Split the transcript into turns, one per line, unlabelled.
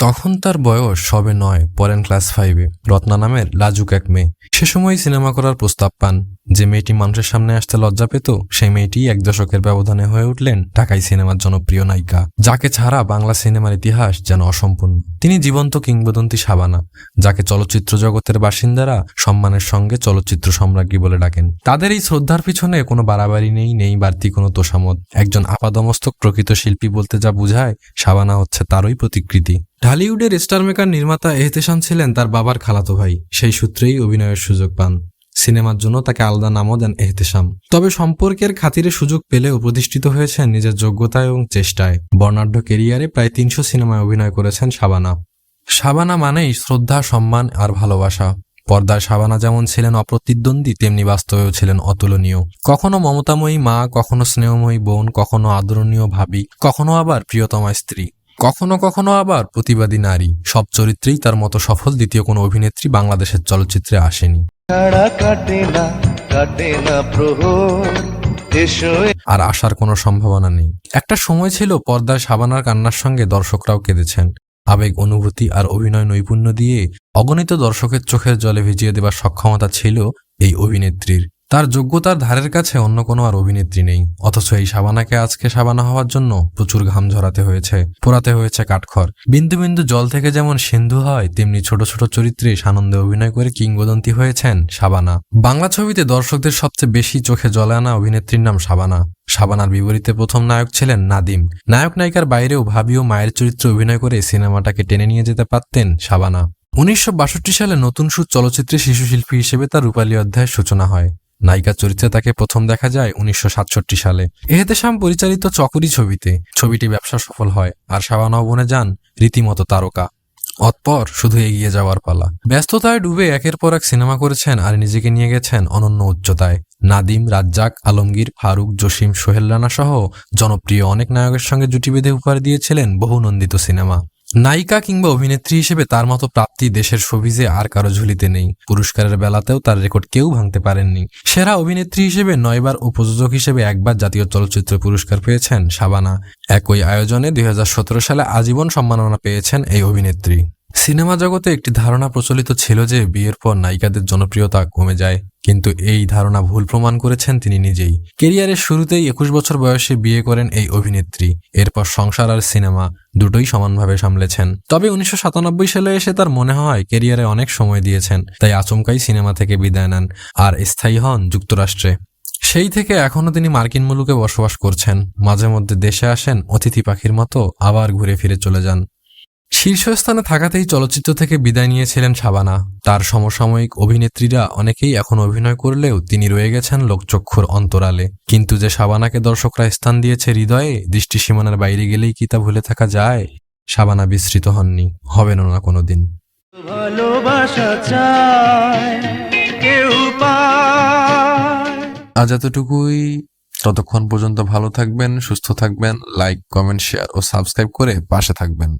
তখন তার বয়স সবে নয় পড়েন ক্লাস ফাইভে রত্না নামের লাজুক এক মেয়ে। সে সময় সিনেমা করার প্রস্তাব পান। যে মেয়েটি মানুষের সামনে আসতে লজ্জা পেত, সেই মেয়েটি এক দশকের ব্যবধানে হয়ে উঠলেন ঢাকাই সিনেমার জনপ্রিয় নায়িকা। যাকে ছাড়া বাংলা সিনেমার ইতিহাস যেন অসম্পূর্ণ। তিনি জীবন্ত কিংবদন্তি সাবানা, যাকে চলচ্চিত্র জগতের বাসিন্দারা সম্মানের সঙ্গে চলচ্চিত্র সম্রাজ্ঞী বলে ডাকেন। তাদের এই শ্রদ্ধার পিছনে কোনো বাড়াবাড়ি নেই নেই বাড়তি কোনো তোষামত একজন আপাদমস্তক প্রকৃত শিল্পী বলতে যা বুঝায়, সাবানা হচ্ছে তারই প্রতিকৃতি। ঢালিউডের স্টার মেকার নির্মাতা এহতেশান ছিলেন তার বাবার খালাতো ভাই। সেই সূত্রেই অভিনয়ের সুযোগ পান। সিনেমার জন্য তাকে আলাদা নামও দেন এহতেশাম। তবে সম্পর্কের খাতিরে সুযোগ পেলেও প্রতিষ্ঠিত হয়েছেন নিজের যোগ্যতা এবং চেষ্টায়। বর্ণাঢ্য কেরিয়ারে প্রায় তিনশো সিনেমায় অভিনয় করেছেন শাবানা। শাবানা মানেই শ্রদ্ধা, সম্মান আর ভালোবাসা। পর্দায় শাবানা যেমন ছিলেন অপ্রতিদ্বন্দ্বী, তেমনি বাস্তবেও ছিলেন অতুলনীয়। কখনো মমতাময়ী মা, কখনো স্নেহময়ী বোন, কখনো আদরণীয় ভাবি, কখনো আবার প্রিয়তমা স্ত্রী, কখনো কখনো আবার প্রতিবাদী নারী। সব চরিত্রেই তার মতো সফল দ্বিতীয় কোনো অভিনেত্রী বাংলাদেশের চলচ্চিত্রে আসেনি। আর আসার কোনো সম্ভাবনা নেই। একটা সময় ছিল পর্দায় সাবানার কান্নার সঙ্গে দর্শকরাও কেঁদেছেন। আবেগ, অনুভূতি আর অভিনয় নৈপুণ্য দিয়ে অগণিত দর্শকের চোখের জলে ভিজিয়ে দেবার সক্ষমতা ছিল এই অভিনেত্রীর। তার যোগ্যতার ধারের কাছে অন্য কোনো আর অভিনেত্রী নেই। অথচ এই সাবানাকে আজকে সাবানা হওয়ার জন্য প্রচুর ঘাম ঝরাতে হয়েছে, পোড়াতে হয়েছে কাঠখড়। বিন্দু বিন্দু জল থেকে যেমন সিন্ধু হয়, তেমনি ছোট ছোট চরিত্রে সানন্দে অভিনয় করে কিংবদন্তি হয়েছেন সাবানা। বাংলা ছবিতে দর্শকদের সবচেয়ে বেশি চোখে জলে আনা অভিনেত্রীর নাম সাবানা। সাবানার বিপরীতে প্রথম নায়ক ছিলেন নাদিম। নায়ক নায়িকার বাইরেও ভাবি ও মায়ের চরিত্রে অভিনয় করে সিনেমাটাকে টেনে নিয়ে যেতে পারতেন সাবানা। উনিশশো বাষট্টি সালে নতুন সুর চলচ্চিত্রে শিশু শিল্পী হিসেবে তার রূপালী অধ্যায়ের সূচনা হয়। নায়িকার চরিত্রে তাকে প্রথম দেখা যায় উনিশশো সাতষট্টি সালে। এহেতে এহেতেশাম পরিচালিত চকরি ছবিতে। ছবিটি ব্যবসা সফল হয় আর শাবানাও বনে যান রীতিমতো তারকা। অতপর শুধু এগিয়ে যাওয়ার পালা। ব্যস্ততায় ডুবে একের পর এক সিনেমা করেছেন আর নিজেকে নিয়ে গেছেন অনন্য উচ্চতায়। নাদিম, রাজ্জাক, আলমগীর, ফারুক, জসিম, সোহেল রানা সহ জনপ্রিয় অনেক নায়কের সঙ্গে জুটি বেঁধে উপহার দিয়েছিলেন বহু নন্দিত সিনেমা। নায়িকা কিংবা অভিনেত্রী হিসেবে তার মতো প্রাপ্তি দেশের সবিজে আর কারও ঝুলিতে নেই। পুরস্কারের বেলাতেও তার রেকর্ড কেউ ভাঙতে পারেননি। সেরা অভিনেত্রী হিসেবে নয়বার ও প্রযোজক হিসেবে একবার জাতীয় চলচ্চিত্র পুরস্কার পেয়েছেন শাবানা। একই আয়োজনে দুই হাজার সতেরো সালে আজীবন সম্মাননা পেয়েছেন এই অভিনেত্রী। সিনেমা জগতে একটি ধারণা প্রচলিত ছিল যে বিয়ের পর নায়িকাদের জনপ্রিয়তা কমে যায়, কিন্তু এই ধারণা ভুল প্রমাণ করেছেন তিনি নিজেই। কেরিয়ারের শুরুতেই একুশ বছর বয়সে বিয়ে করেন এই অভিনেত্রী। এরপর সংসার আর সিনেমা দুটোই সমানভাবে সামলেছেন। তবে উনিশশো সাতানব্বই সালে এসে তার মনে হয় কেরিয়ারে অনেক সময় দিয়েছেন, তাই আচমকাই সিনেমা থেকে বিদায় নেন আর স্থায়ী হন যুক্তরাষ্ট্রে। সেই থেকে এখনও তিনি মার্কিন মুলুকে বসবাস করছেন। মাঝে মধ্যে দেশে আসেন, অতিথি পাখির মতো আবার ঘুরে ফিরে চলে যান। শীর্ষস্থানে থাকাতেই চলচ্চিত্র থেকে বিদায় নিয়েছিলেন শাবানা। তার সমসাময়িক অভিনেত্রীরা অনেকেই এখন অভিনয় করলেও তিনি রয়ে গেছেন লোকচক্ষুর অন্তরালে। কিন্তু যে শাবানাকে দর্শকরা স্থান দিয়েছে হৃদয়ে দৃষ্টি সীমানার বাইরে গেলেই কি তা ভুলে থাকা যায়? শাবানা বিস্মৃত হননি হবেন না কোনোদিন।
ভালোবাসা চায় কেউ
আজ এতটুকুই। ততক্ষণ পর্যন্ত ভালো থাকবেন সুস্থ থাকবেন লাইক কমেন্ট শেয়ার ও সাবস্ক্রাইব করে পাশে থাকবেন।